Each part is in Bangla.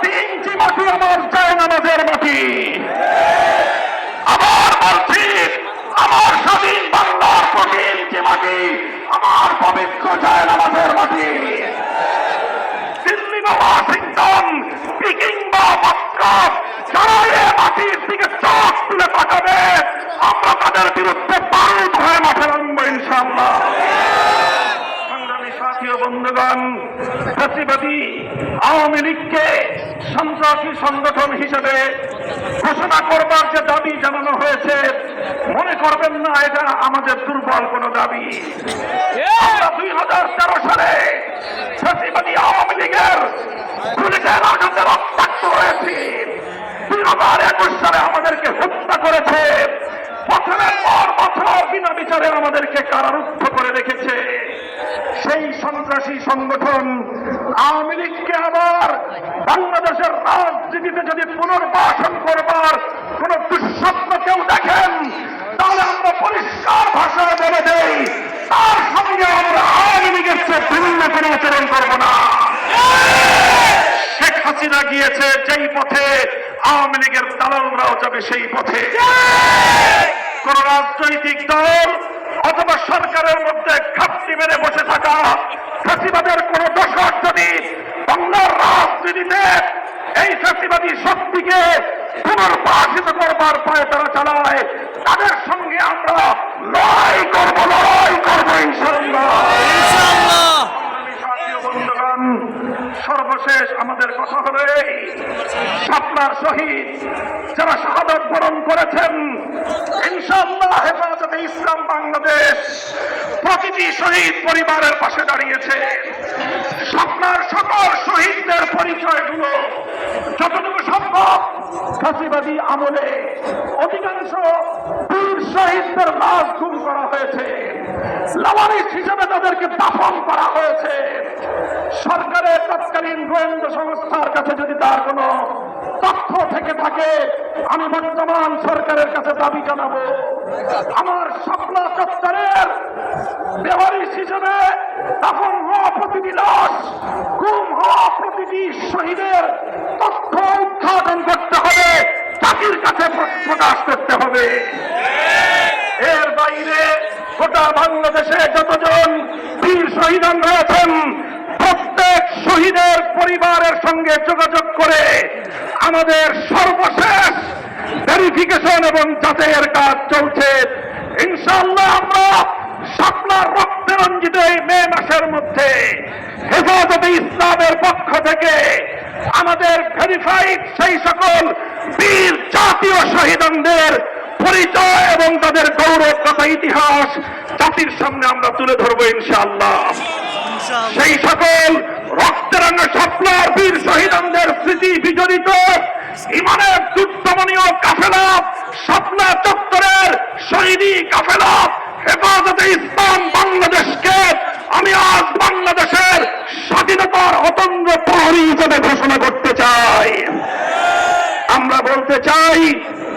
প্রতি ইঞ্চি মাটি আমার চায় নামাজের মাটি। আমার মসজিদ, আমার স্বাধীন বাংলার প্রতি ইঞ্চি মাটি, আমার পবিত্র চায় নামাজের মাটি। দিল্লি বা ওয়াশিংটন পিকিং বা যারা এ মাটির দিকে আওয়ামী লীগকে সন্ত্রাসী সংগঠন হিসেবে ঘোষণা করবার যে দাবি জানানো হয়েছে, মনে করবেন না, এটা আমাদের দুর্বল কোন দাবি। দুই হাজার তেরো সালে আওয়ামী লীগের আঘাতে রক্তাক্ত একুশ সালে আমাদেরকে হত্যা করেছে। বছরের পর বছর বিনা বিচারে আমাদেরকে কারারুদ্ধ করে রেখেছে। সেই সন্ত্রাসী সংগঠন আওয়ামী লীগকে আবার বাংলাদেশের রাজনীতিতে যদি পুনর্বাসন করবার কোন দুঃস্বপ্ন কেউ দেখেন তাহলে আমরা পরিষ্কার ভাষায় বলে দেই তার সঙ্গে আমরা আওয়ামী লীগের চেয়ে ভিন্ন কোনো আচরণ করব না। শেখ হাসিনা গিয়েছে যেই পথে আওয়ামী লীগের দালালরাও যাবে সেই পথে। কোন রাজনৈতিক দল অথবা সরকারের মধ্যে খাপটি মেরে বসে থাকা ফাঁসিবাদের কোন দশক যদি বাংলার রাজনীতিতে এই ফাঁসিবাদী শক্তিকে পুনর্বাসিত করবার পায়ে তারা চালায়, তাদের সঙ্গে আমরা লড়াই করব লড়াই করব ইনশাল্লাহ সংগ্রামী সাথী ও বন্ধুগণ, সর্বশেষ আমাদের শাপলার শহীদ যারা শাহাদত বরণ করেছেন ইসলাম বাংলাদেশ প্রতিটি শহীদ পরিবারের পাশে দাঁড়িয়েছে। স্বপ্নার সকল শহীদদের পরিচয় পরিচয়গুলো যতটুকু সম্ভব ফাঁসিবাদী আমলে অধিকাংশ শহীদদের লাশ গুম করা হয়েছে। লাওয়ারিস হিসেবে তাদেরকে দাফন করা হয়েছে। সরকারের তৎকালীন গোয়েন্দা সংস্থার কাছে যদি তার কোনো তথ্য থেকে থাকে, আমি বর্তমান সরকারের কাছে দাবি জানাব। আমার স্বপ্ন চত্বরের বেওয়ারিশ হিসেবে দাফন হওয়া প্রতিটি লাশ, গুম হওয়া প্রতিটি শহীদের তথ্য উদ্ঘাটন করতে হবে। জাতির কাছে প্রকাশ করতে হবে। গোটা বাংলাদেশে যতজন বীর শহীদান রয়েছেন, প্রত্যেক শহীদের পরিবারের সঙ্গে যোগাযোগ করে আমাদের সর্বশেষ ভেরিফিকেশন এবং যাচাইয়ের কাজ চলছে। ইনশাল্লাহ আমরা শাপলার রক্তে রঞ্জিত এই মে মাসের মধ্যে হেফাজতে ইসলামের পক্ষ থেকে আমাদের ভেরিফাইড সেই সকল বীর জাতীয় শহীদদের পরিচয় এবং তাদের গৌরব কথা ইতিহাস জাতির সামনে আমরা তুলে ধরবো ইনশাআল্লাহ। সেই সকল রক্তরাঙ্গ স্বপ্নার বীর শহীদদের স্মৃতি বিজড়িত ইমানের দুর্দমনীয় কাফেলা স্বপ্না চত্বরের শহীদী কাফেলা হেফাজতে ইসলাম বাংলাদেশকে আমি আজ বাংলাদেশের স্বাধীনতার অতন্দ্র প্রহরী হিসেবে ঘোষণা করতে চাই। আমরা বলতে চাই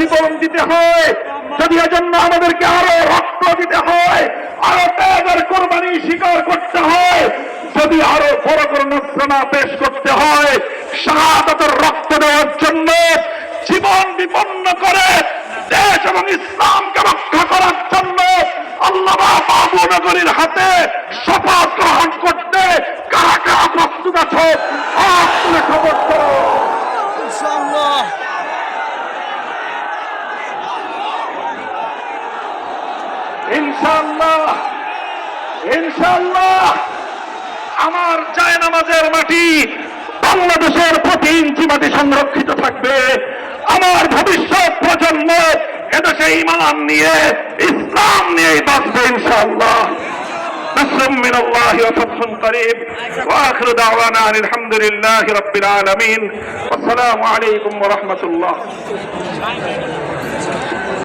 জীবন দিতে হয়, যদি এজন্য আমাদেরকে আরও রক্ত দিতে হয়, আরও ত্যাগের কোরবানি স্বীকার করতে হয়, যদি আরও বড় করে নজরানা পেশ করতে হয়, শাহাদাতের রক্ত দেওয়ার জন্য জীবন বিপন্ন করে দেশ এবং ইসলামকে রক্ষা করার জন্য আল্লাহ বাবু নগরীর হাতে শপথ গ্রহণ করতে কারা কারা প্রস্তুত আছো? হাত তুলে খবর করো ইনশাআল্লাহ ইনশাল্লাহ ইনশাল্লাহ আমার জায়নামাজের মাটি বাংলাদেশের প্রতি ইঞ্চি মাটি সংরক্ষিত থাকবে আমার ভবিষ্যৎ প্রজন্ম এদেশে ইমান নিয়ে ইসলাম নিয়ে বাঁচবে ইনশাল্লাহ نصر من الله وفتح قريب واخر دعوانا ان الحمد لله رب العالمين والسلام عليكم ورحمه الله